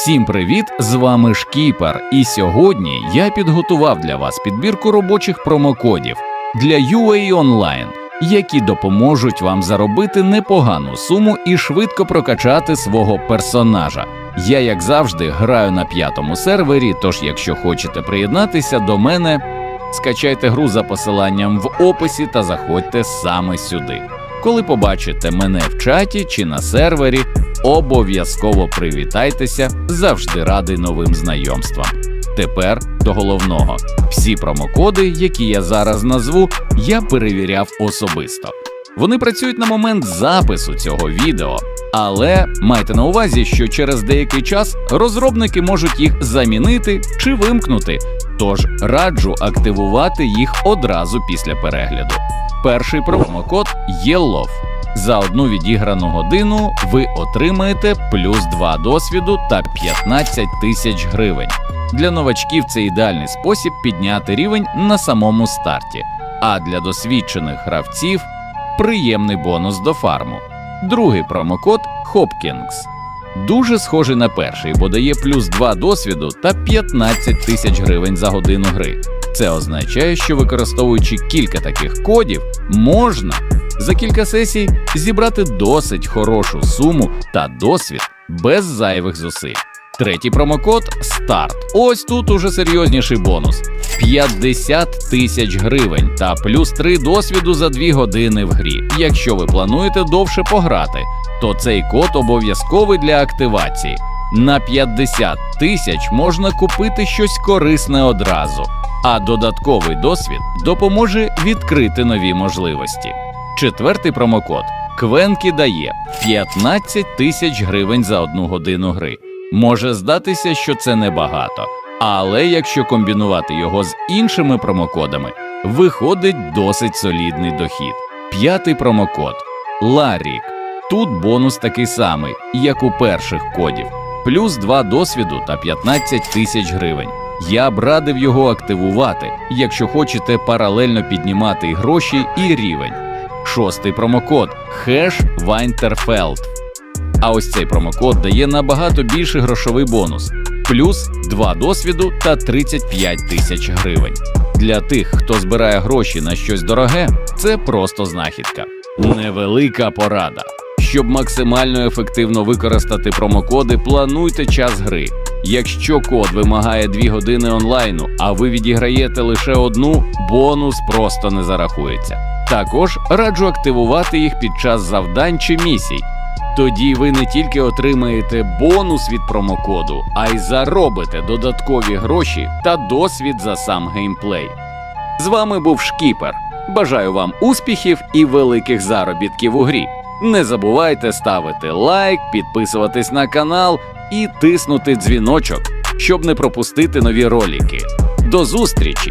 Всім привіт! З вами Шкіпер, і сьогодні я підготував для вас підбірку робочих промокодів для UA Online, які допоможуть вам заробити непогану суму і швидко прокачати свого персонажа. Я, як завжди, граю на п'ятому сервері, тож, якщо хочете приєднатися до мене, скачайте гру за посиланням в описі та заходьте саме сюди. Коли побачите мене в чаті чи на сервері, обов'язково привітайтеся, завжди радий новим знайомствам. Тепер до головного: всі промокоди, які я зараз назву, я перевіряв особисто. Вони працюють на момент запису цього відео, але майте на увазі, що через деякий час розробники можуть їх замінити чи вимкнути, тож раджу активувати їх одразу після перегляду. Перший промокод YELLOW. За одну відіграну годину ви отримаєте плюс 2 досвіду та 15 тисяч гривень. Для новачків це ідеальний спосіб підняти рівень на самому старті, а для досвідчених гравців приємний бонус до фарму. Другий промокод Hopkins. Дуже схожий на перший, бо дає плюс 2 досвіду та 15 тисяч гривень за годину гри. Це означає, що використовуючи кілька таких кодів, можна за кілька сесій зібрати досить хорошу суму та досвід без зайвих зусиль. Третій промокод старт. Ось тут уже серйозніший бонус: 50 тисяч гривень та плюс 3 досвіду за 2 години в грі. Якщо ви плануєте довше пограти, то цей код обов'язковий для активації. На 50 тисяч можна купити щось корисне одразу, а додатковий досвід допоможе відкрити нові можливості. Четвертий промокод Квенкі дає 15 тисяч гривень за одну годину гри. Може здатися, що це небагато, але якщо комбінувати його з іншими промокодами, виходить досить солідний дохід. П'ятий промокод Ларік. Тут бонус такий самий, як у перших кодів, плюс 2 досвіду та 15 тисяч гривень. Я б радив його активувати, якщо хочете паралельно піднімати і гроші і рівень. Шостий промокод Хеш Вайнтерфелд. А ось цей промокод дає набагато більший грошовий бонус, плюс 2 досвіду та 35 тисяч гривень. Для тих, хто збирає гроші на щось дороге, це просто знахідка. Невелика порада. Щоб максимально ефективно використати промокоди, плануйте час гри. Якщо код вимагає 2 години онлайну, а ви відіграєте лише одну, бонус просто не зарахується. Також раджу активувати їх під час завдань чи місій. Тоді ви не тільки отримаєте бонус від промокоду, а й заробите додаткові гроші та досвід за сам геймплей. З вами був Шкіпер. Бажаю вам успіхів і великих заробітків у грі. Не забувайте ставити лайк, підписуватись на канал і тиснути дзвіночок, щоб не пропустити нові ролики. До зустрічі!